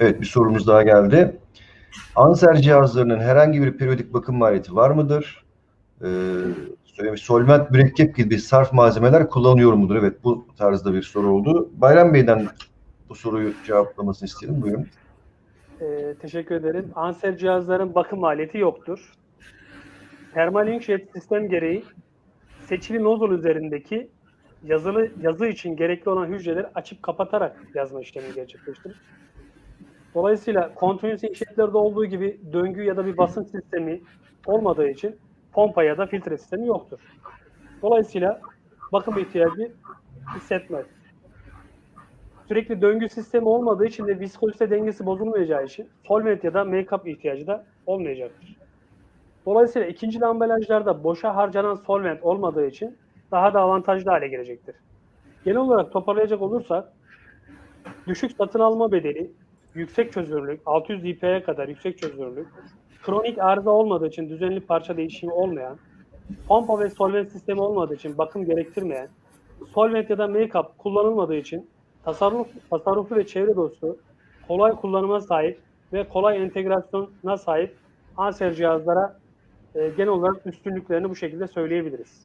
Evet bir sorumuz daha geldi. Anser cihazlarının herhangi bir periyodik bakım maliyeti var mıdır? Ee, solvent mürekkep gibi sarf malzemeler kullanıyor mudur? Evet bu tarzda bir soru oldu. Bayram Bey'den bu soruyu cevaplamasını istedim. Buyurun. Ee, teşekkür ederim. Anser cihazların bakım maliyeti yoktur. Termal inkjet sistem gereği seçili nozul üzerindeki yazılı yazı için gerekli olan hücreleri açıp kapatarak yazma işlemi gerçekleştirir. Dolayısıyla kontinüs inkjetlerde olduğu gibi döngü ya da bir basınç sistemi olmadığı için pompa ya da filtre sistemi yoktur. Dolayısıyla bakım ihtiyacı hissetmez. Sürekli döngü sistemi olmadığı için de viskozite dengesi bozulmayacağı için solvent ya da make-up ihtiyacı da olmayacaktır. Dolayısıyla ikinci ambalajlarda boşa harcanan solvent olmadığı için daha da avantajlı hale gelecektir. Genel olarak toparlayacak olursak düşük satın alma bedeli, yüksek çözünürlük, 600 dpi'ye kadar yüksek çözünürlük, kronik arıza olmadığı için düzenli parça değişimi olmayan, pompa ve solvent sistemi olmadığı için bakım gerektirmeyen, solvent ya da make-up kullanılmadığı için tasarruf, tasarruflu ve çevre dostu, kolay kullanıma sahip ve kolay entegrasyona sahip Anser cihazlara e, genel olarak üstünlüklerini bu şekilde söyleyebiliriz.